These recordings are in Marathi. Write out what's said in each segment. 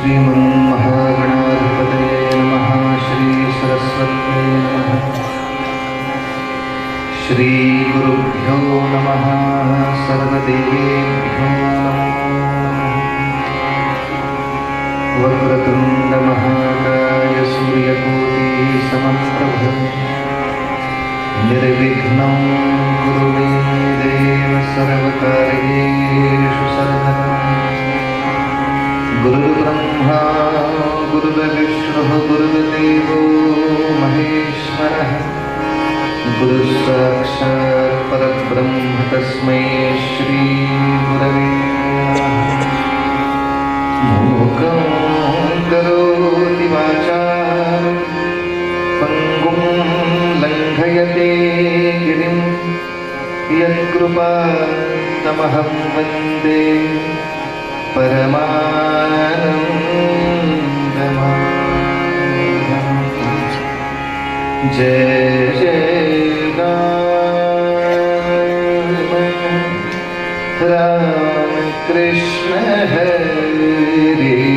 श्रीमन्महागणाधिपतये नमः श्रीसरस्वत्यै नमः। नमः सर्वदेवेभ्यो नमः। वक्रतुण्डमहाकाय सूर्यकोटिः समप्रभ निर्विघ्नं कुरु मे सर्वदा। गुरुर्ब्रह्मा गुरुर्विष्णुः गुरुर्देवो महेश्वरः। गुरुस्साक्षात् परब्रह्म तस्मै श्रीगुरवे मूकं करोति वाचा पङ्गुं लङ्घयते गिरिं। यत्कृपा तमहं वन्दे। परमा कृष्ण हरि।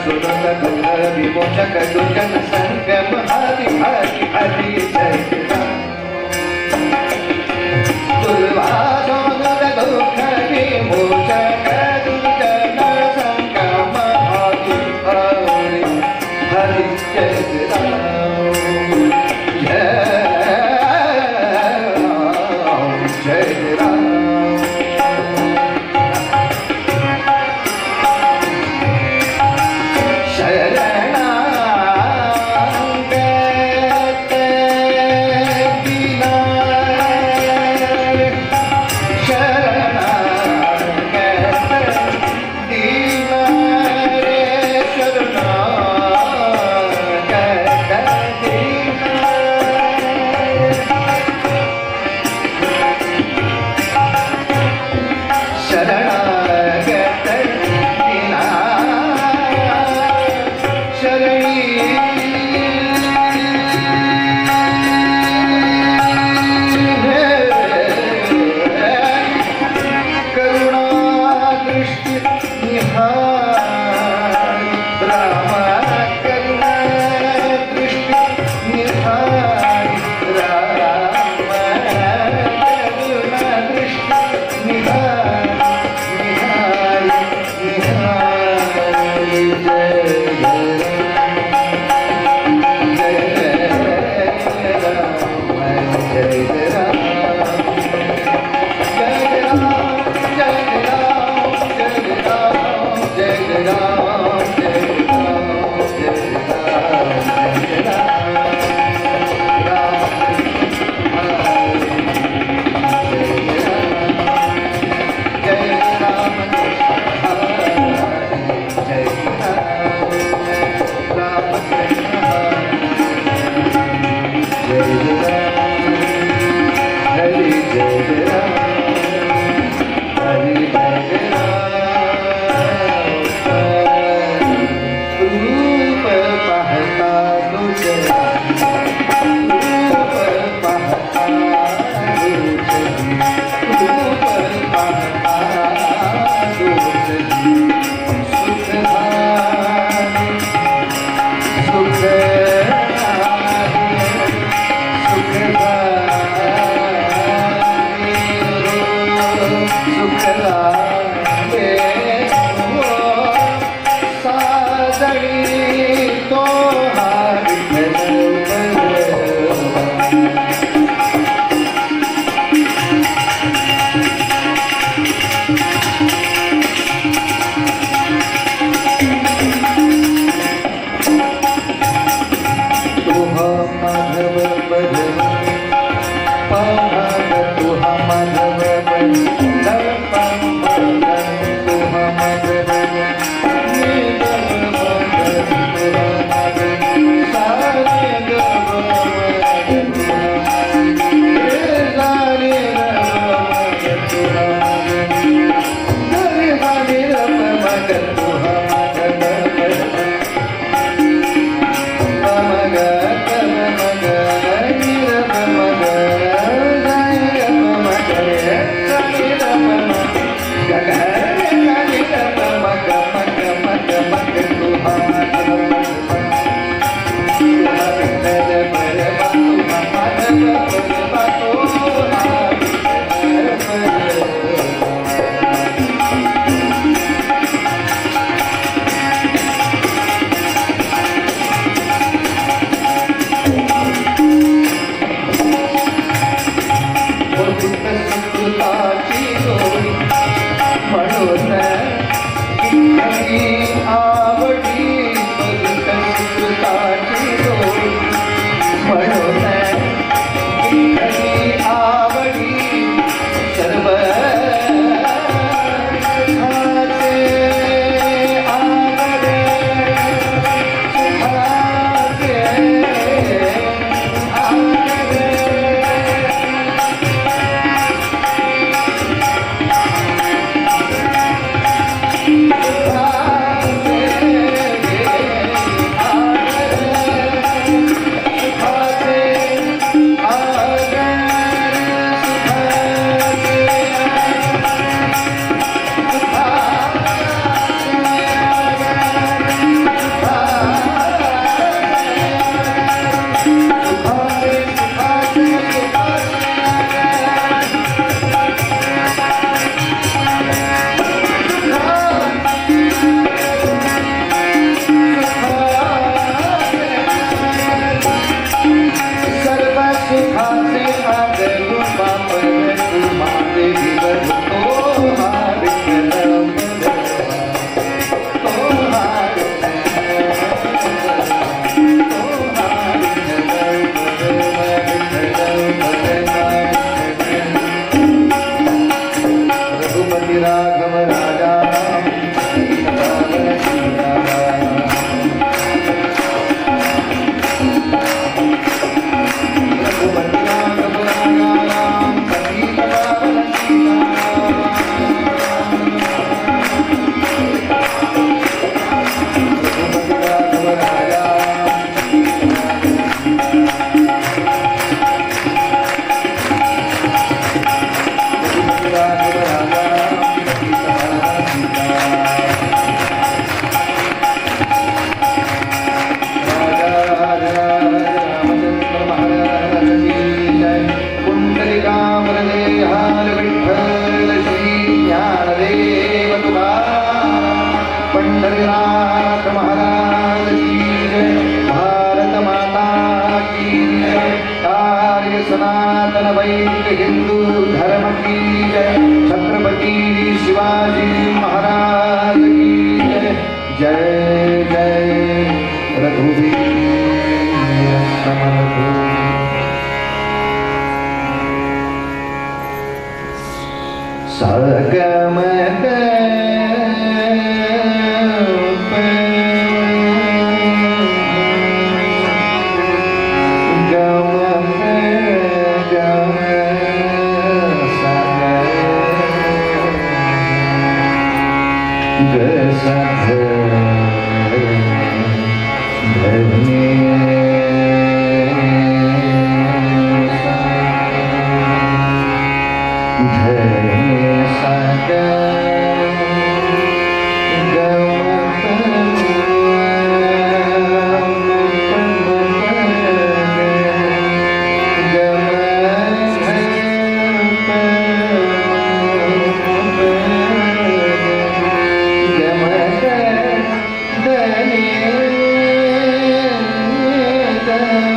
ಸುಧನ ಕನ್ನಡ ವಿಮೋಚಕ ದುರ್ಗನ ಸಂಗಮ ಹರಿ ಹರಿ ಹರಿ ಜಯ ದುರ್ವಾಸೋದ ದುಃಖ ವಿಮೋಚಕ Amen.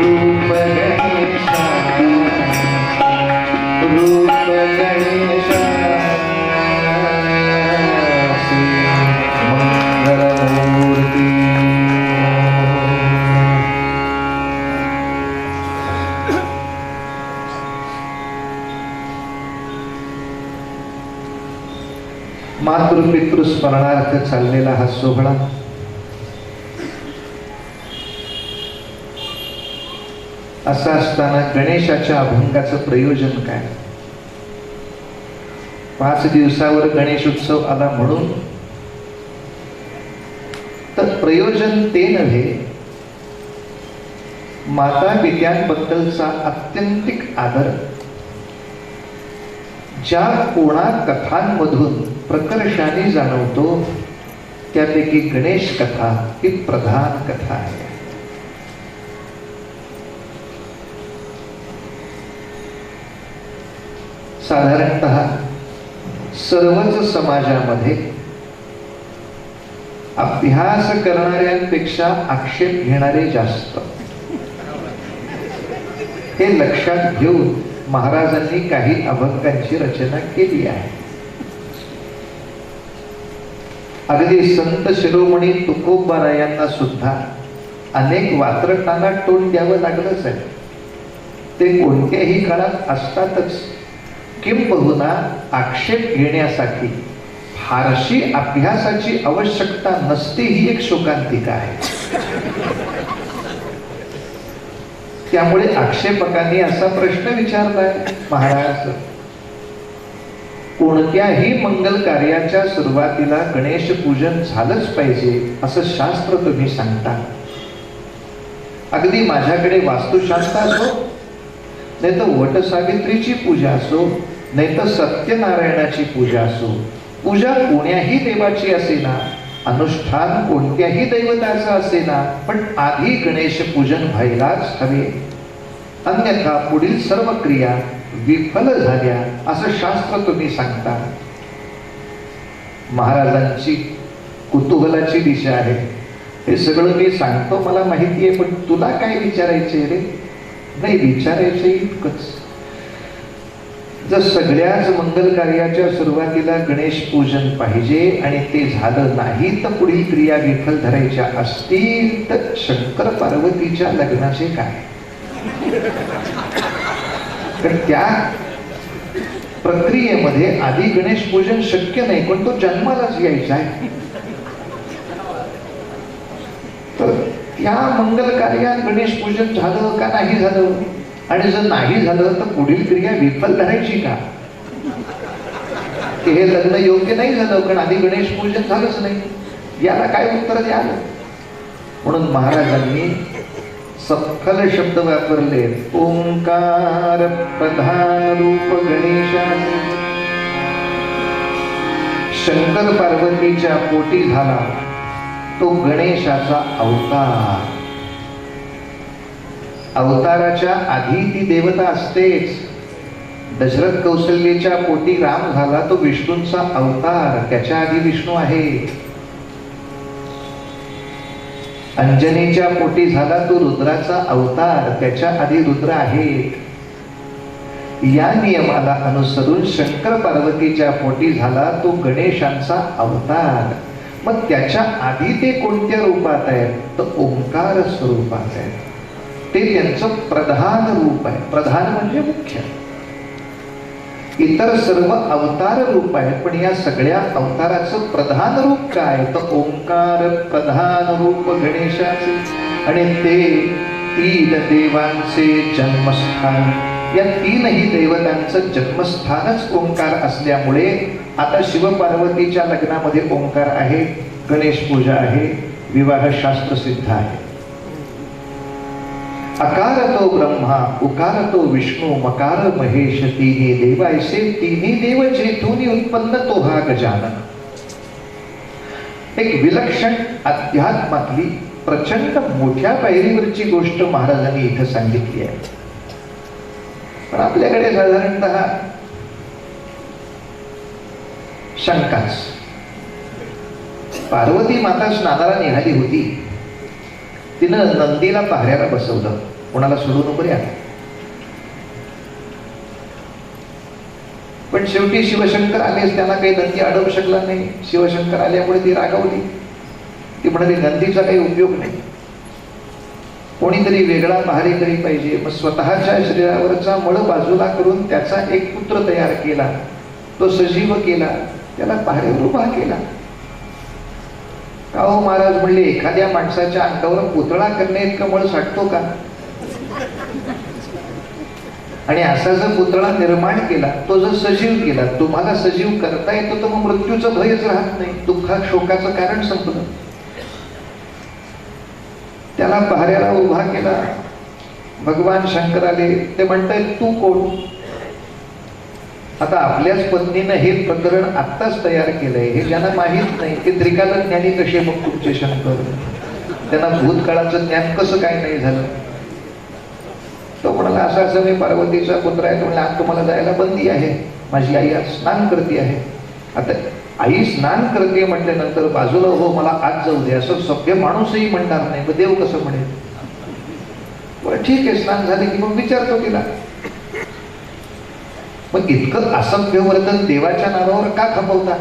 रूप मातृपितृ स्मरणार्थ चाललेला हा सोहळा असं असताना गणेशाच्या अभंगाचं प्रयोजन काय? पाच दिवसावर गणेश उत्सव आला म्हणून? तर प्रयोजन ते नव्हे. माता पित्यांबद्दलचा अत्यंतिक आदर. ज्या कोणा कथांमधून प्रकर्षाने जाणवतो त्यापैकी गणेश कथा ही प्रधान कथा आहे. साधारणत सर्वच समाजामध्ये अभ्यास करणाऱ्यांपेक्षा आक्षेप घेणारे जास्त. हे लक्षात घेऊन महाराजांनी काही अभंगांची रचना केली आहे. अगदी संत शिरोमणी तुकोबारा यांना सुद्धा अनेक वात्रटांना तोंड द्यावं लागलंच आहे. ते कोणत्याही काळात असतातच. किंबहुना आक्षेप घेण्यासाठी फारशी अभ्यासाची आवश्यकता नसते ही एक शोकांतिका आहे. त्यामुळे आक्षेपकांनी असा प्रश्न विचारलाय महाराज कोणत्याही मंगल कार्याच्या सुरुवातीला गणेश पूजन झालंच पाहिजे असं शास्त्र तुम्ही सांगता? अगदी माझ्याकडे वास्तुशांत असो नाही तर वटसावित्रीची पूजा असो नाही तर सत्यनारायणाची पूजा असो. पूजा कोण्याही देवाची असेना अनुष्ठान कोणत्याही दैवताचं असेना पण आधी गणेश पूजन व्हायलाच हवे. अन्यथा पुढील सर्व क्रिया विफल झाल्या असं शास्त्र तुम्ही सांगता. महाराजांची कुतूहलाची दिशा आहे. हे सगळं मी सांगतो मला माहिती आहे पण तुला काय विचारायचे रे? नाही विचारायचे इतकंच. जर सगळ्याच मंगल कार्याच्या सुरुवातीला गणेश पूजन पाहिजे आणि ते झालं नाही तर पुढील क्रिया विफल धरायच्या असतील तर शंकर पार्वतीच्या लग्नाचे काय? तर त्या प्रक्रियेमध्ये आधी गणेश पूजन शक्य नाही पण तो जन्मालाच यायचा आहे. तर त्या मंगल कार्यात गणेश पूजन झालं का नाही झालं? आणि जर नाही झालं तर पुढील क्रिया विफल धरायची का? की हे लग्न योग्य नाही झालं कारण आधी गणेश पूजन झालंच नाही. याला काय उत्तर द्याल? म्हणून महाराजांनी सखल शब्द वापरले. ओंकार प्रधान रूप गणेशा शंकर पार्वतीच्या पोटी झाला. तो गणेशाचा अवतार. अवताराच्या आधी ती देवता असतेच. दशरथ कौशल्येच्या पोटी राम झाला तो विष्णूंचा अवतार. त्याच्या आधी विष्णू आहे. अंजनेच्या पोटी झाला तो रुद्राचा अवतार. त्याच्या आधी रुद्र आहे. या नियमाला अनुसरून शंकर पार्वतीच्या पोटी झाला तो गणेशांचा अवतार. मग त्याच्या आधी ते कोणत्या रूपात आहेत? तर ओंकार स्वरूपात आहेत. ते त्यांचं प्रधान रूप आहे. प्रधान म्हणजे मुख्य. इतर सर्व अवतार रूप आहे पण या सगळ्या अवताराचं प्रधान रूप काय? तर ओंकार प्रधान रूप गणेशाचे आणि ते तीन देवांचे जन्मस्थान. या तीनही देवतांचं जन्मस्थानच ओंकार असल्यामुळे आता शिवपार्वतीच्या लग्नामध्ये ओंकार आहे गणेश पूजा आहे विवाह शास्त्र सिद्ध आहे. अकार तो ब्रह्मा उकार तो विष्णू मकार महेश तिन्ही देवायसे तिन्ही देव जेथून उत्पन्न तो हा गजानन. एक विलक्षण अध्यात्मातली प्रचंड मोठ्या पायरीवरची गोष्ट महाराजांनी इथं सांगितली आहे. पण आपल्याकडे साधारणत शंकाच. पार्वती माता स्नानाला निघाली होती. तिनं नंदीला पाहऱ्याला बसवलं. कोणाला सोडू नको रे पण शेवटी शिवशंकर आलेच त्यांना काही नंदी अडवू शकला नाही. शिवशंकर आल्यामुळे ती रागावली. ती म्हणाली नंदीचा काही उपयोग नाही. कोणीतरी वेगळा पहारेकरी पाहिजे. मग स्वतःच्या शरीरावरचा मळ बाजूला करून त्याचा एक पुत्र तयार केला. तो सजीव केला. त्याला पहारेवर उभा केला. का महाराज म्हणले एखाद्या माणसाच्या अंगावर पुतळा करणे इतकं मळ साठतो का? आणि असा जर पुतळा निर्माण केला तो जर सजीव केला तुम्हाला सजीव करता येतो तर मग मृत्यूचं भयच राहत नाही. दुःखा शोकाचं कारण संपलं. त्याला पहाऱ्याला उभा केला. भगवान शंकर आले ते म्हणतायत तू कोण? आता आपल्याच पत्नीनं हे प्रकरण आत्ताच तयार केलंय. हे ज्यांना माहीत नाही ते त्रिकाल ज्ञानी कसे मग तुमचे शंकर? त्यांना भूतकाळाचं ज्ञान कसं काय नाही झालं? तो म्हणाला असं असं मी पार्वतीचा पुत्र आहे तो आज तुम्हाला जायला बंदी आहे. माझी आई आज स्नान करते आहे. आता आई स्नान करते म्हटल्यानंतर बाजूला हो मला आज जाऊ दे. असं सभ्य माणूसही म्हणणार नाही. मग देव कसं म्हणेल? बरं ठीक आहे. स्नान झाले की मग विचारतो तिला. मग इतकं असभ्य वर्तन देवाच्या नावावर का खपवता?